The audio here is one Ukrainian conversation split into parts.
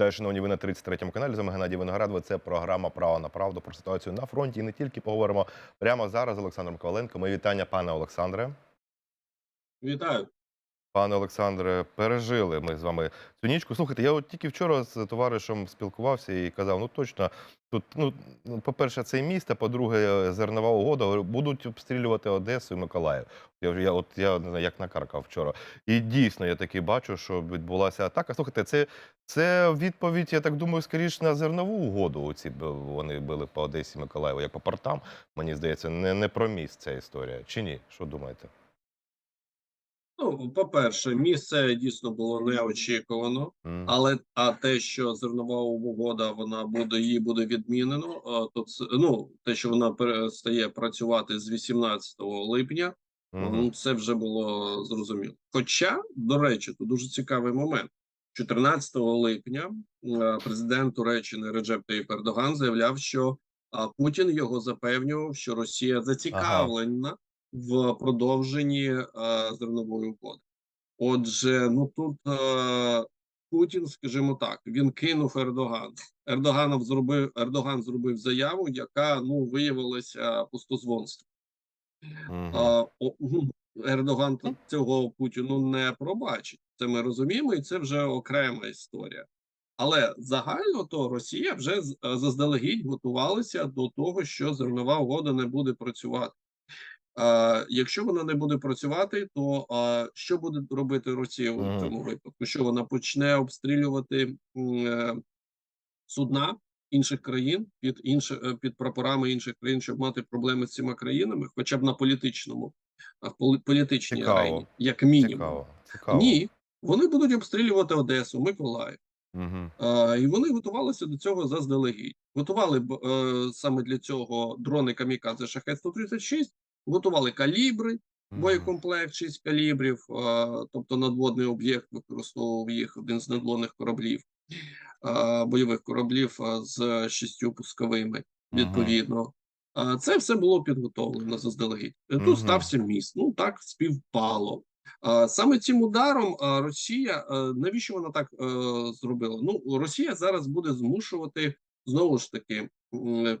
Вітаю, шановні, ви на 33-му каналі. З вами Геннадій Виноградова. Це програма Право на правду про ситуацію на фронті. І не тільки поговоримо прямо зараз з Олександром Коваленко. Мої вітання, пане Олександре. Вітаю. Пане Олександре, пережили ми з вами цю нічку. Слухайте, я от тільки вчора з товаришем спілкувався і казав: ну точно, тут, ну, по-перше, це місто, по-друге, зернова угода. Будуть обстрілювати Одесу і Миколаїв. Я я, от я не знаю, як накаркав вчора. І дійсно я таки бачу, що відбулася атака. Слухайте, це, це відповідь, я так думаю, скоріш на зернову угоду. Оці вони били по Одесі Миколаєву, як по портам. Мені здається, не, не про міст ця історія. Чи ні? Що думаєте? Ну, по-перше, місце дійсно було неочікувано, але а те, що зернова угода вона буде її буде відмінено, то це ну те, що вона перестає працювати з 18 липня, ну це вже було зрозуміло. Хоча, до речі, тут дуже цікавий момент. 14 липня е, президент Туреччини Реджеп Таїп Ердоган заявляв, що а, Путін його запевнював, що Росія зацікавлена в продовженні е, зернової угоди. Отже, ну тут е, Путін, скажімо так, він кинув Ердогана. Ердоганов зробив Ердоган зробив заяву, яка ну виявилася пустозвонством. Мгм. А, ну, Ердоган цього Путіну не пробачить. Це ми розуміємо, і це вже окрема історія. Але загально то Росія вже з- е, заздалегідь готувалася до того, що зернова угода не буде працювати. Якщо вона не буде працювати, то що буде робити Росія в цьому випадку? Що вона почне обстрілювати е, судна інших країн під інші, е, під прапорами інших країн, щоб мати проблеми з цими країнами, хоча б на політичному, а, політичній Цікаво. арені, як мінімум. Цікаво. Цікаво. Ні, вони будуть обстрілювати Одесу, Миколаїв. Угу. А, і вони готувалися до цього заздалегідь. Готували е, саме для цього дрони Камікадзе Шахет 136, готували калібри, боєкомплект 6 калібрів, тобто надводний об'єкт використовував їх один з надводних кораблів, бойових кораблів з шістю пусковими. Відповідно, це все було підготовлено заздалегідь. Е, Тут стався міст. Ну так співпало. Саме цим ударом Росія е, навіщо вона так е, зробила? Ну Росія зараз буде змушувати знову ж таки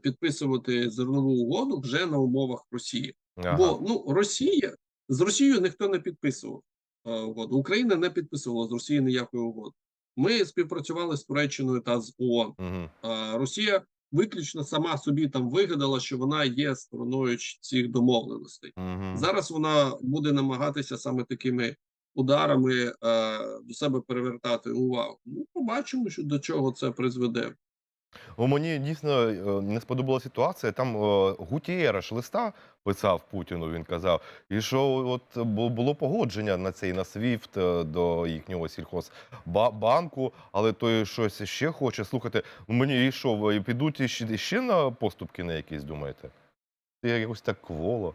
підписувати зернову угоду вже на умовах Росії. Ага. Бо ну Росія з Росією ніхто не підписував е, угоду. Україна не підписувала з Росією ніякої угоди. Ми співпрацювали з Туреччиною та з ООН. Угу. А Росія виключно сама собі там вигадала, що вона є стороною цих домовленостей. Угу. Зараз вона буде намагатися саме такими ударами е, до себе перевертати увагу. Ну, побачимо, що до чого це призведе. Мені дійсно е, не сподобалася ситуація. Там е, Гутієраш листа писав Путіну. Він казав, і що от було погодження на цей на СВІФТ е, до їхнього сільхозбанку, але той щось ще хоче. Слухайте, мені і що, підуть ще, ще на поступки на якісь, думаєте? Це якось так кволо.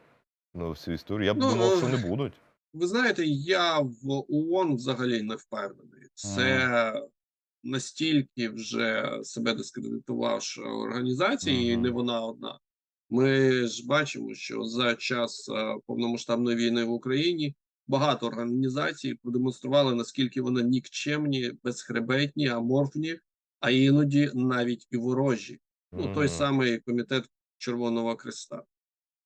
Ну, всю історію. Я б Ну, думав, що е, не будуть. Ви знаєте, я в ООН взагалі не впевнений. Це настільки вже себе дискредитувавши організація, і не вона одна. Ми ж бачимо, що за час е, повномасштабної війни в Україні багато організацій продемонстрували, наскільки вони нікчемні, безхребетні, аморфні, а іноді навіть і ворожі. Ну, той самий комітет Червоного Креста.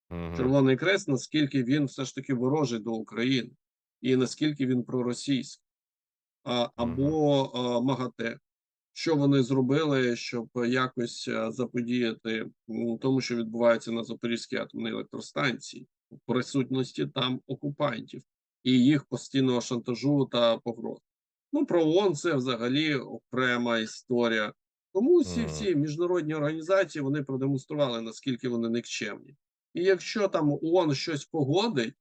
Червоний Крест, наскільки він все ж таки ворожий до України, і наскільки він проросійський, або МАГАТЕ. Що вони зробили, щоб якось заподіяти тому, що відбувається на Запорізькій атомній електростанції, в присутності там окупантів і їх постійного шантажу та погроз. Ну, про ООН це взагалі окрема історія. Тому всі ці міжнародні організації вони продемонстрували, наскільки вони никчемні. І якщо там ООН щось погодить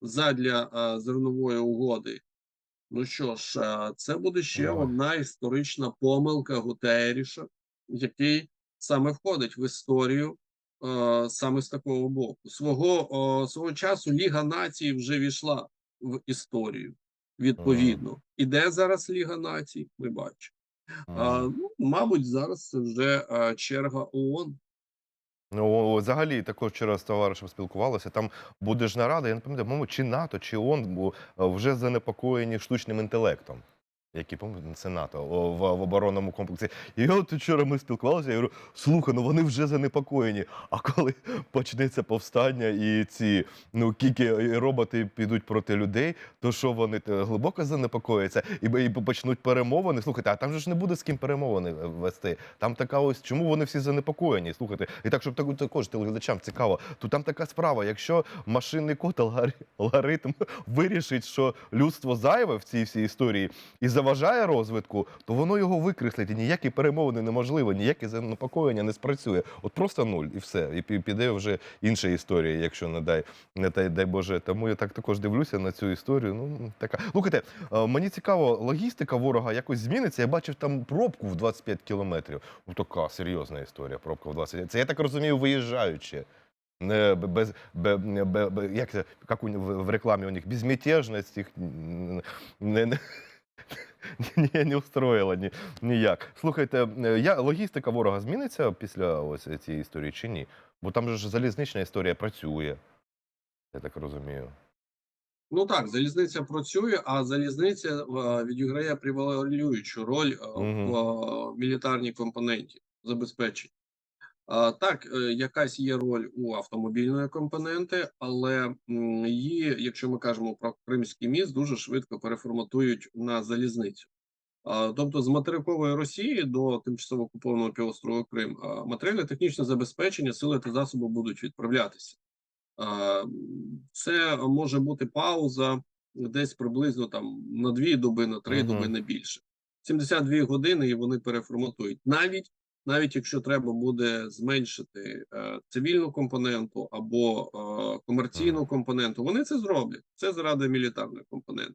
задля а, зернової угоди, ну що ж, це буде ще Давай. одна історична помилка Гутеріша, який саме входить в історію а, саме з такого боку. Свого, свого часу Ліга націй вже війшла в історію. Відповідно, і де зараз Ліга націй? Ми бачимо. А, Мгм. ну, мабуть, зараз це вже черга ООН. Ну, взагалі, також вчора з товаришем спілкувалося. Там буде ж нарада, я не пам'ятаю, чи НАТО, чи ООН е, вже занепокоєні штучним інтелектом. Які по-моєму, це НАТО в, в оборонному комплексі. І от вчора ми спілкувалися, я говорю, слухай, ну вони вже занепокоєні. А коли почнеться повстання і ці ну кіки роботи підуть проти людей, то що вони е, глибоко занепокояться і, і почнуть перемовини. Слухайте, а там же ж не буде з ким перемовини е, вести. Там така ось чому вони всі занепокоєні? Слухайте, і так, щоб так- також телеглядачам цікаво, то там така справа. Якщо машинний код алгоритм, вирішить, що людство зайве в цій всій історії і заважає розвитку, то воно його викреслить. І ніякі перемовини неможливо, ніяке занепокоєння не спрацює. От просто нуль, і все. І піде вже інша історія, якщо не дай не дай, дай Боже. Тому я так також дивлюся на цю історію. Ну така. Слухайте, е, мені цікаво, логістика ворога якось зміниться. Я бачив там пробку в 25 кілометрів. Ну така серйозна історія. Пробка в 25. Це я так розумію, виїжджаючи. Не без бе, бе, бе, як це як у, в, рекламі у них безмятежність їх не, не, не, не устроїла ні, ніяк. Слухайте, е, я, логістика ворога зміниться після ось цієї історії чи ні? Бо там же ж залізнична історія працює. Я так розумію. Ну так, залізниця працює, а залізниця е, відіграє превалюючу роль Мгм. в мілітарній компоненті забезпечення. Так, е, якась є роль у автомобільної компоненти, але її, якщо ми кажемо про Кримський міст, дуже швидко переформатують на залізницю. Тобто з материкової Росії до тимчасово окупованого півострову Крим а, матеріально-технічне забезпечення, сили та засоби будуть відправлятися. Це може бути пауза десь приблизно там на дві доби, на три Мгм. доби, не більше. 72 години і вони переформатують. Навіть навіть якщо треба буде зменшити е, цивільну компоненту або е, комерційну компоненту, вони це зроблять. Це заради мілітарної компоненти.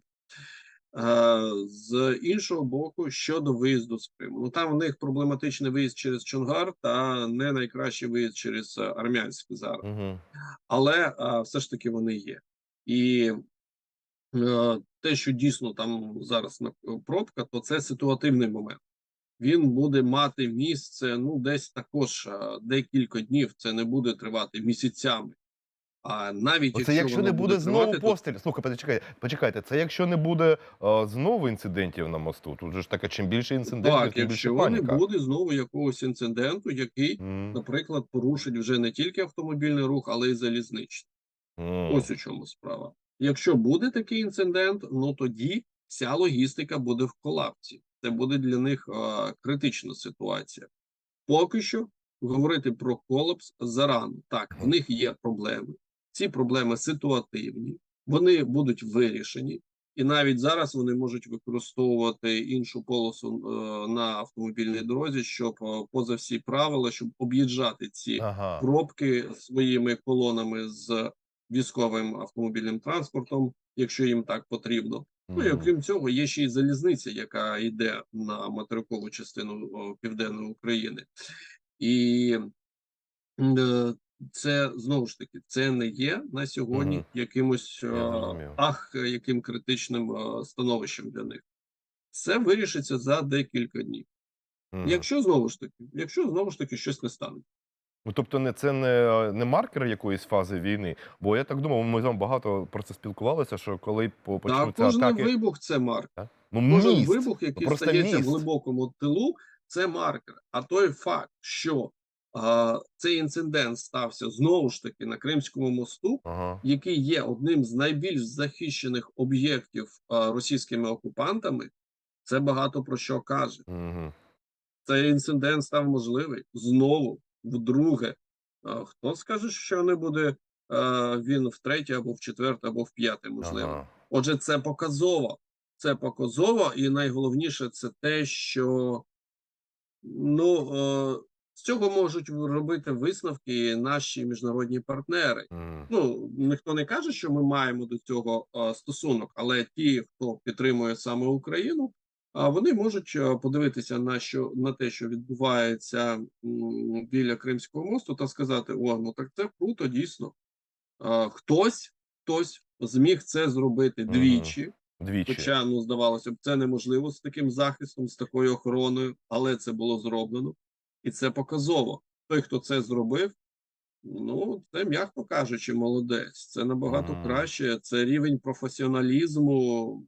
Е, з іншого боку, щодо виїзду з Криму, ну там в них проблематичний виїзд через Чонгар та не найкращий виїзд через е, Армянськ зараз Угу. але а, все ж таки вони є. І е, те, що дійсно там зараз на пробка, то це ситуативний момент. Він буде мати місце ну десь також декілька днів. Це не буде тривати місяцями. А навіть Оце якщо, якщо не буде знову тривати, то постріл. Слухай, почекайте, почекайте, це якщо не буде е, знову інцидентів на мосту. Тут же ж таке, чим більше інцидентів, так, тим більше якщо не буде знову якогось інциденту, який, М, наприклад, порушить вже не тільки автомобільний рух, але й залізничний. м. Ось у чому справа. Якщо буде такий інцидент, ну тоді вся логістика буде в колапсі. Це буде для них е, критична ситуація. Поки що говорити про колапс зарано. Так, в них є проблеми. Ці проблеми ситуативні, вони будуть вирішені, і навіть зараз вони можуть використовувати іншу полосу е, на автомобільній дорозі, щоб е, поза всі правила, щоб об'їжджати ці Ага. пробки своїми колонами з військовим автомобільним транспортом, якщо їм так потрібно. Ну і окрім цього, є ще й залізниця, яка йде на материкову частину південної України, і е, це знову ж таки це не є на сьогодні якимось е, ах, яким критичним е, становищем для них. Це вирішиться за декілька днів. Якщо знову ж таки, якщо знову ж таки щось не стане. Ну, тобто, не це не, не маркер якоїсь фази війни. Бо я так думав, ми з вами багато про це спілкувалися, що коли почнуться кожен атаки. вибух це марк. Ну, Кожен міст. вибух, який просто стається міст. в глибокому тилу, це маркер. А той факт, що а, цей інцидент стався знову ж таки на Кримському мосту, Ага. який є одним з найбільш захищених об'єктів російськими окупантами, це багато про що каже. Угу. Цей інцидент став можливий знову, вдруге. Хто скаже, що не буде він втретє, або в четверте, або в п'яте, можливо. Ага. Отже, це показово. Це показово, і найголовніше це те, що ну е, з цього можуть робити висновки наші міжнародні партнери. М. Ну ніхто не каже, що ми маємо до цього е, стосунок, але ті, хто підтримує саме Україну, вони можуть е, подивитися на що на те, що відбувається біля Кримського мосту, та сказати: о, ну так це круто, дійсно. Хтось, хтось зміг це зробити двічі. Двічі. Хоча ну здавалося б, це неможливо з таким захистом, з такою охороною, але це було зроблено, і це показово. Той, хто це зробив, ну це м'яко кажучи, молодець. Це набагато краще. Це рівень професіоналізму.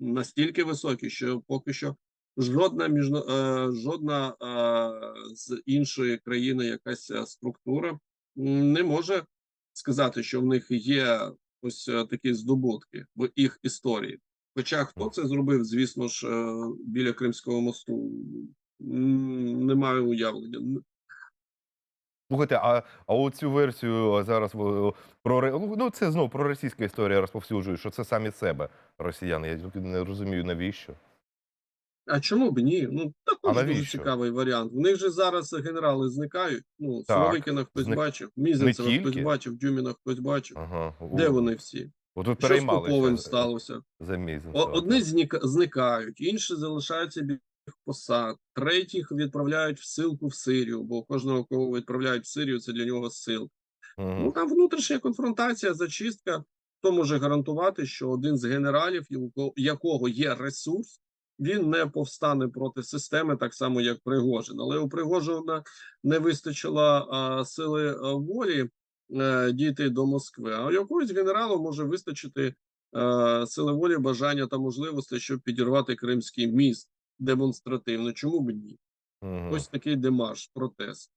Настільки високі, що поки що жодна міжна, е, жодна е, з іншої країни якась е, структура не може сказати, що в них є ось такі здобутки в їх історії. Хоча хто це зробив, звісно ж, біля Кримського мосту, не маю уявлення. Слухайте, а, а оцю версію зараз про ну, ну це знову про російська історія розповсюджує, що це самі себе росіяни. Я тільки не розумію навіщо. А чому б ні? Ну також дуже цікавий варіант. У них же зараз генерали зникають. Ну, Суровикіна хтось зник- бачив, Мізинцева хтось бачив, Дюміна хтось бачив. Ага. Де вони всі? Отут Що з Поповим сталося? за Одні зникають, інші залишаються біля посад, третіх відправляють в силку в Сирію, бо кожного, кого відправляють в Сирію, це для нього сил. Мгм. Ну там внутрішня конфронтація, зачистка. Хто може гарантувати, що один з генералів, якого є ресурс, він не повстане проти системи, так само як Пригожин. Але у Пригожина не вистачило а, сили а, волі е, дійти до Москви. А у якогось генералу може вистачити е, сили волі, бажання та можливості, щоб підірвати Кримський міст демонстративно. Чому б ні? Мгм. Ось такий демарш, протест.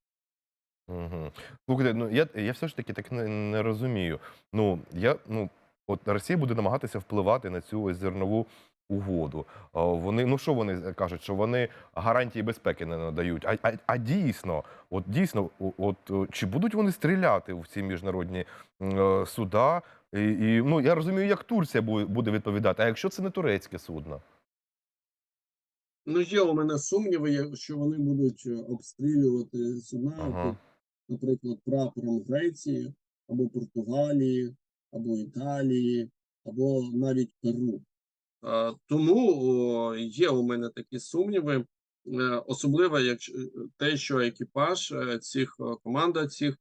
Угу. Слухайте, ну я, я все ж таки так не, не розумію. Ну, я, ну, от Росія буде намагатися впливати на цю ось зернову угоду. Вони, ну що вони кажуть, що вони гарантії безпеки не надають. А, а, а дійсно, от дійсно, от чи будуть вони стріляти в ці міжнародні е, суда? І, і ну я розумію, як Турція буде відповідати. А якщо це не турецьке судно? Ну, є у мене сумніви, що вони будуть е, обстрілювати судна, Ага. наприклад, прапором Греції або Португалії, або Італії, або навіть Перу. Е, Тому о, є у мене такі сумніви, е, особливо е, те, що екіпаж цих команда цих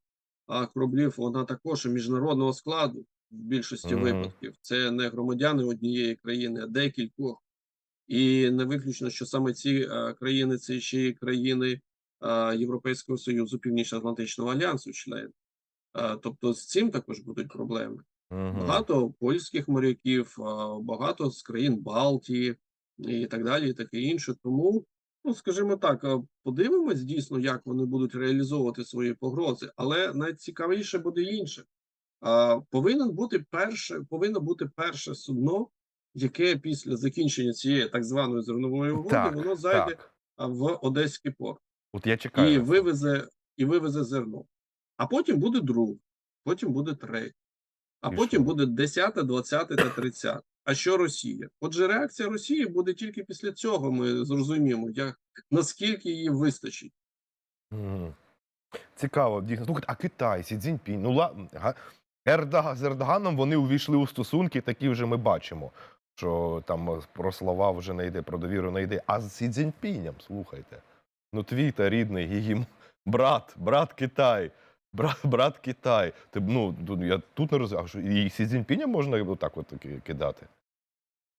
кораблів, вона також міжнародного складу в більшості Мгм. випадків. Це не громадяни однієї країни, а декількох. І не виключно, що саме ці е, країни це ще й країни е, Європейського Союзу, Північно-Атлантичного альянсу, члени. Е, тобто з цим також будуть проблеми. Угу. Багато польських моряків, багато з країн Балтії і так далі, і таке інше. Тому, ну скажімо так, подивимось дійсно, як вони будуть реалізовувати свої погрози, але найцікавіше буде інше. Повинен бути перше, повинно бути перше судно, яке після закінчення цієї так званої зернової угоди Так, воно зайде так. в Одеський порт От я чекаю. і вивезе, і вивезе зерно. А потім буде друг, потім буде третій, а І потім що? буде 10, 20 та 30. А що Росія? Отже, реакція Росії буде тільки після цього. Ми зрозуміємо, як наскільки її вистачить. Мгм. Цікаво, дійсно. Слухайте, а Китай, Сі Цзіньпінь, ну ла... га- Ердога з Ердоганом вони увійшли у стосунки, такі вже ми бачимо. Що там е, про слова вже не йде, про довіру не йде. А з Сі Цзіньпінем, слухайте. Ну, твій та рідний, її брат, брат Китай. Брат, брат Китай. Ти, ну, я тут не розумію, що і Сі Цзіньпіня можна отак от кидати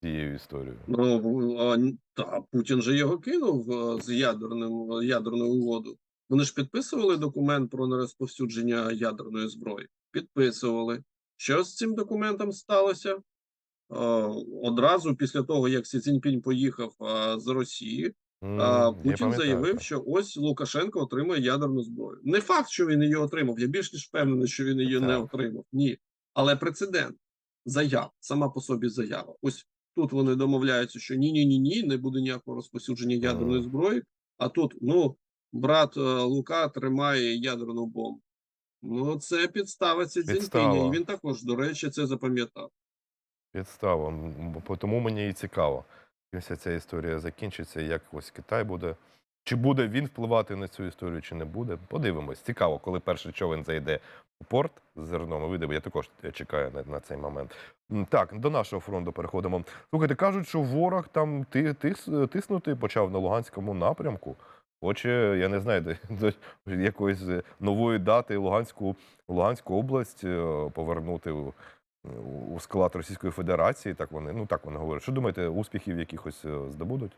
цією історією. Ну та Путін же його кинув е, з ядерним ядерною угоду. Вони ж підписували документ про нерозповсюдження ядерної зброї. Підписували. Що з цим документом сталося? Е, Одразу після того, як Сі Цзіньпінь поїхав е, з Росії, М, Путін заявив, що ось Лукашенко отримує ядерну зброю. Не факт, що він її отримав. Я більш ніж впевнений, що він її не отримав. Ні, але прецедент заяв сама по собі заява. Ось тут вони домовляються, що ні, ні, ні, ні, не буде ніякого розповсюдження ядерної зброї. А тут ну брат е, Лука тримає ядерну бомбу. Ну це підстава Сі Цзіньпіня, і він також, до речі, це запам'ятав. Підстава. Тому мені і цікаво, як вся ця історія закінчиться, як ось Китай буде. Чи буде він впливати на цю історію, чи не буде? Подивимось. Цікаво, коли перший човен зайде у порт з зерном. Вийде, я також чекаю на, на цей момент. Так, до нашого фронту переходимо. Слухайте, кажуть, що ворог там ти, тис, тиснути почав на Луганському напрямку. Хоче, я не знаю, до, до якоїсь нової дати Луганську, Луганську область е, повернути у, склад Російської Федерації. Так вони, ну так вони говорять. Що думаєте, успіхів якихось е, здобудуть?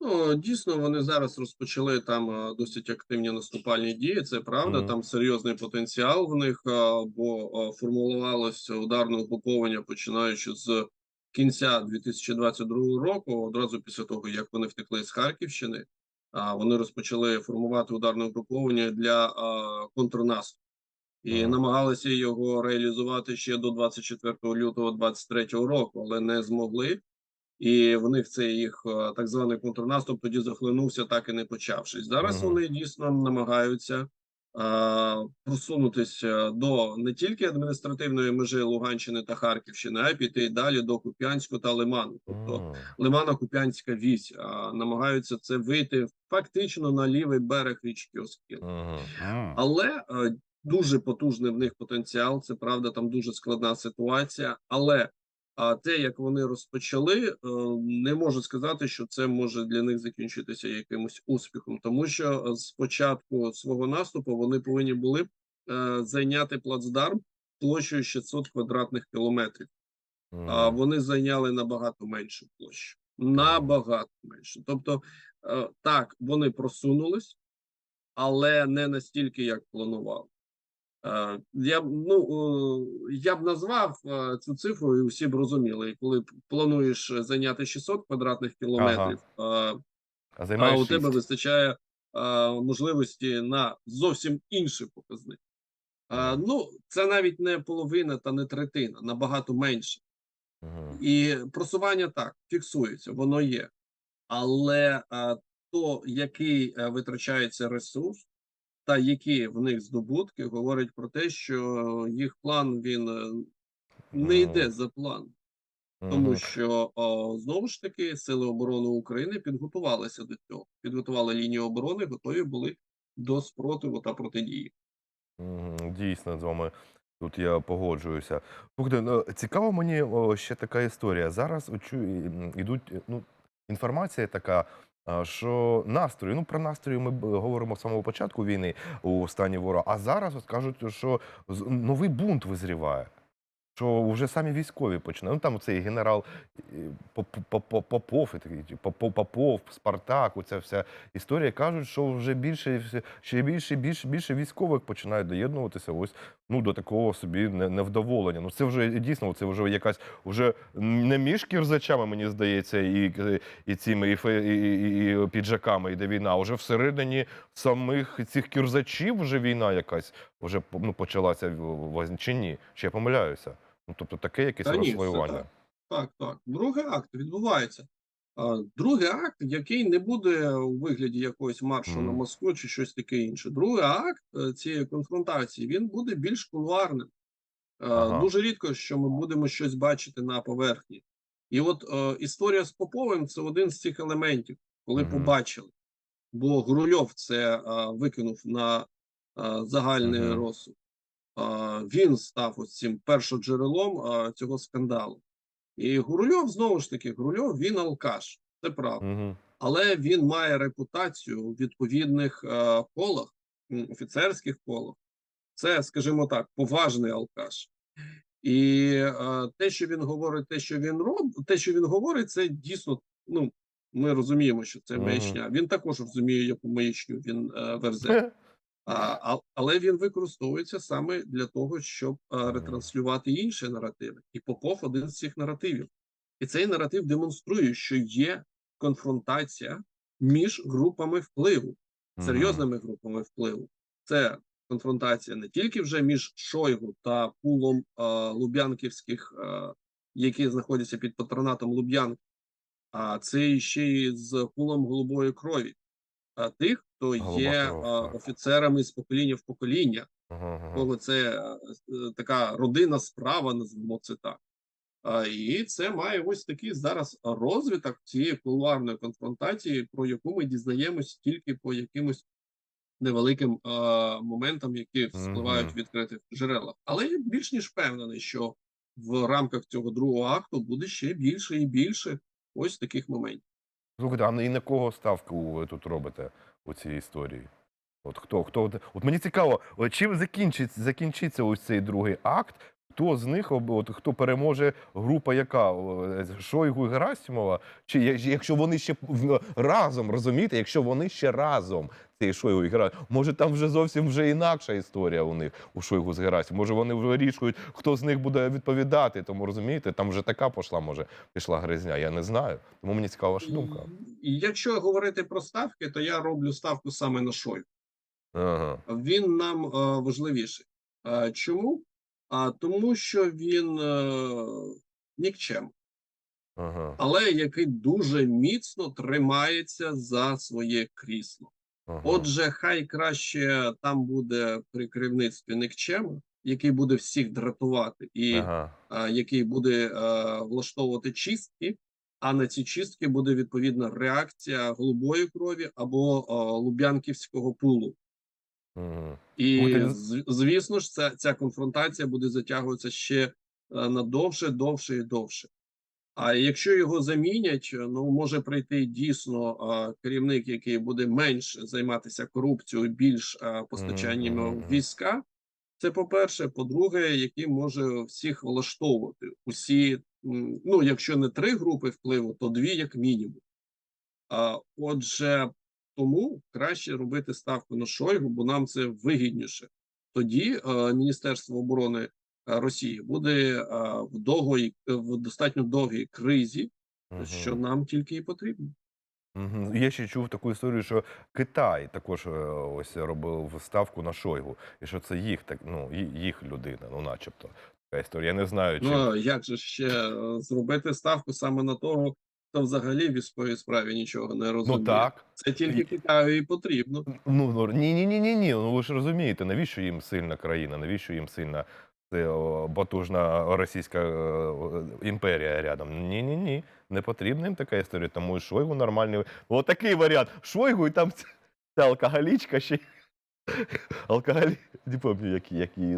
Ну, дійсно, вони зараз розпочали там е, досить активні наступальні дії. Це правда, Мгм. там серйозний потенціал в них, е, бо формулувалося ударне угруповання, починаючи з кінця 2022 року, одразу після того, як вони втекли з Харківщини, вони розпочали формувати ударне угруповання для контрнаступу. І намагалися його реалізувати ще до 24 лютого 23 року, але не змогли. І в них цей їх е, так званий контрнаступ тоді захлинувся, так і не почавшись. Зараз Мгм. вони дійсно намагаються а, просунутися до не тільки адміністративної межі Луганщини та Харківщини, а й піти далі до Куп'янську та Лиману. Тобто М. Лимано-Куп'янська вісь а, намагаються це вийти фактично на лівий берег річки Оскіл. М. Але е, дуже потужний в них потенціал. Це правда, там дуже складна ситуація. Але а те, як вони розпочали, е, не можу сказати, що це може для них закінчитися якимось успіхом, тому що е, з початку свого наступу вони повинні були б е, зайняти плацдарм площею 600 квадратних кілометрів. А вони зайняли набагато меншу площу. Набагато менше. Тобто, так, вони просунулись, але не настільки, як планували. Е, Я б ну е, я б назвав е, цю цифру, і всі б розуміли. І коли плануєш зайняти 600 квадратних кілометрів, е, А а у тебе вистачає е, можливості на зовсім інший показник. Е, Ну, це навіть не половина та не третина, набагато менше. Мгм. І просування так фіксується, воно є. Але а, то, який витрачається ресурс, та які в них здобутки, говорить про те, що їх план він е, не йде за планом, тому що о, знову ж таки сили оборони України підготувалися до цього, підготували лінію оборони, готові були до спротиву та протидії. Дійсно, з вами тут я погоджуюся. Слухайте, ну, цікаво мені ще така історія. Зараз ідуть е, ну, інформація така, що настрої, ну про настрої ми говоримо з самого початку війни у стані ворога, а зараз от кажуть, що новий бунт визріває. Що вже самі військові починають. Ну там цей генерал типу, Попов, Попов, Спартак, оця вся історія. Кажуть, що вже більше ще більше, більше, більше військових починають доєднуватися ось ну до такого собі не- невдоволення. Ну це вже дійсно, це вже якась вже не між кірзачами, мені здається, і, і цими і, і, і, піджаками йде війна. а Вже всередині самих цих кірзачів вже війна якась вже ну, почалася в- чи ні? Я помиляюся? Ну тобто таке якесь Та ні, розслоювання. так. Так, так. Другий акт відбувається. Другий акт, який не буде у вигляді якогось маршу на Москву чи щось таке інше. Другий акт е, цієї конфронтації він буде більш кулуарним. Е, Ага. Дуже рідко, що ми будемо щось бачити на поверхні. І от е, історія з Поповим це один з цих елементів, коли Мгм. побачили. Бо Грульов це е, викинув на е, загальний Мгм. розсуд. Він став ось цим першоджерелом цього скандалу. І Гурульов, знову ж таки, Гурульов він алкаш, це правда. Угу. Але він має репутацію у відповідних колах, офіцерських колах. Це, скажімо так, поважний алкаш. І е, те, що він говорить, те, що він робить, те, що він говорить, це дійсно. Ну ми розуміємо, що це маячня. Він також розуміє, яку маячню він е, верзе. Але він використовується саме для того, щоб ретранслювати інші наративи. І Попов один з цих наративів. І цей наратив демонструє, що є конфронтація між групами впливу, серйозними групами впливу. Це конфронтація не тільки вже між Шойгу та пулом а, лубянківських, а, які знаходяться під патронатом Луб'янки, а це ще й з пулом голубої крові. Тих, хто є офіцерами з покоління в покоління, кого це е, така родинна справа, назвемо це так. І це має ось такий зараз розвиток цієї кулуарної конфронтації, про яку ми дізнаємось тільки по якимось невеликим е, моментам, які вспливають в відкритих джерелах. Але я більш ніж впевнений, що в рамках цього другого акту буде ще більше і більше ось таких моментів. Слухайте, а і на кого ставку ви тут робите у цій історії? От хто, хто от мені цікаво, чим закінчиться, закінчиться ось цей другий акт, хто з них от, хто переможе група, яка Шойгу і Герасимова, чи якщо вони ще разом розумієте, якщо вони ще разом. Цей Шойгу і Герасимов. Може, там вже зовсім вже інакша історія у них у Шойгу з Герасимовим. Може, вони вирішують, хто з них буде відповідати. Тому розумієте, там вже така пішла, може, пішла гризня. Я не знаю. Тому мені цікава ваша думка. Якщо говорити про ставки, то я роблю ставку саме на Шойгу. Ага. Він нам е, важливіший. А чому? А тому, що він е, нікчем, Ага. але який дуже міцно тримається за своє крісло. Ага. Отже, хай краще там буде при керівництві нікчема, який буде всіх дратувати, і Ага. а, який буде а, влаштовувати чистки. А на ці чистки буде відповідна реакція голубої крові або а, лубянківського пулу. Мгм. І Буде- звісно ж, ця, ця конфронтація буде затягуватися ще е, на довше, довше і довше. А якщо його замінять, ну може прийти дійсно керівник, який буде менш займатися корупцією, більш постачанням війська. Це по-перше, по-друге, який може всіх влаштовувати усі, ну якщо не три групи впливу, то дві як мінімум. А отже, тому краще робити ставку на Шойгу, бо нам це вигідніше. Тоді е, Міністерство оборони Росії буде е, в довгій, в достатньо довгій кризі, Мгм. що нам тільки і потрібно. Мгм. Я ще чув таку історію, що Китай також е, ось робив ставку на Шойгу, і що це їх так, ну їх людина, ну начебто. Така історія. Я не знаю, чи Ну як же ще е, зробити ставку саме на того, хто взагалі в військовій справі нічого не розуміє? ну так. Це тільки Китаю і потрібно. Ну ну, ні, ні, ні, ні, ні. Ну ви ж розумієте, навіщо їм сильна країна, навіщо їм сильна о, потужна російська е, імперія рядом? Ні, ні, ні. Не потрібна їм така історія, тому і Шойгу нормальний. Отакий варіант. Шойгу і там ця алкоголічка ще. Алкоголь, не пам'ятаю, як, як її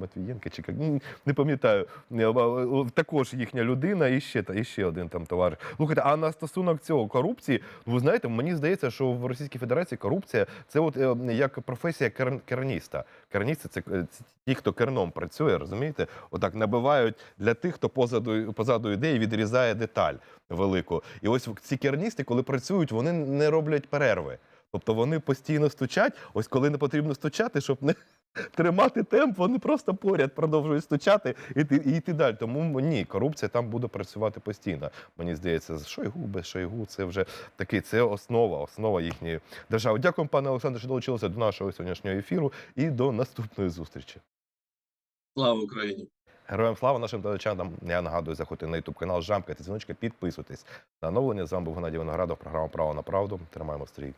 Матвієнка чи як, не пам'ятаю. Е, Також їхня людина і ще, та- і ще один там товариш. Слухайте, а на стосунок цього корупції, ви знаєте, мені здається, що в Російській Федерації корупція це от е, як професія кер, керніста. Керністи це, це ті, хто керном працює, розумієте? Отак набивають для тих, хто позаду, позаду ідеї відрізає деталь велику. І ось ці керністи, коли працюють, вони не роблять перерви. Тобто вони постійно стучать. Ось коли не потрібно стучати, щоб не тримати темп, вони просто поряд продовжують стучати і йти, і йти далі. Тому ні, корупція там буде працювати постійно. Мені здається, Шойгу, без Шойгу це вже такий, це основа, основа їхньої держави. Дякую, пане Олександре, що долучилися до нашого сьогоднішнього ефіру і до наступної зустрічі. Слава Україні! Героям слава нашим телечанам. Я нагадую, заходьте на ютуб канал, жамкайте дзвіночки, підписуйтесь на оновлення. З вами був Геннадій Виноградов, програма Право на правду. Тримаємо стрій.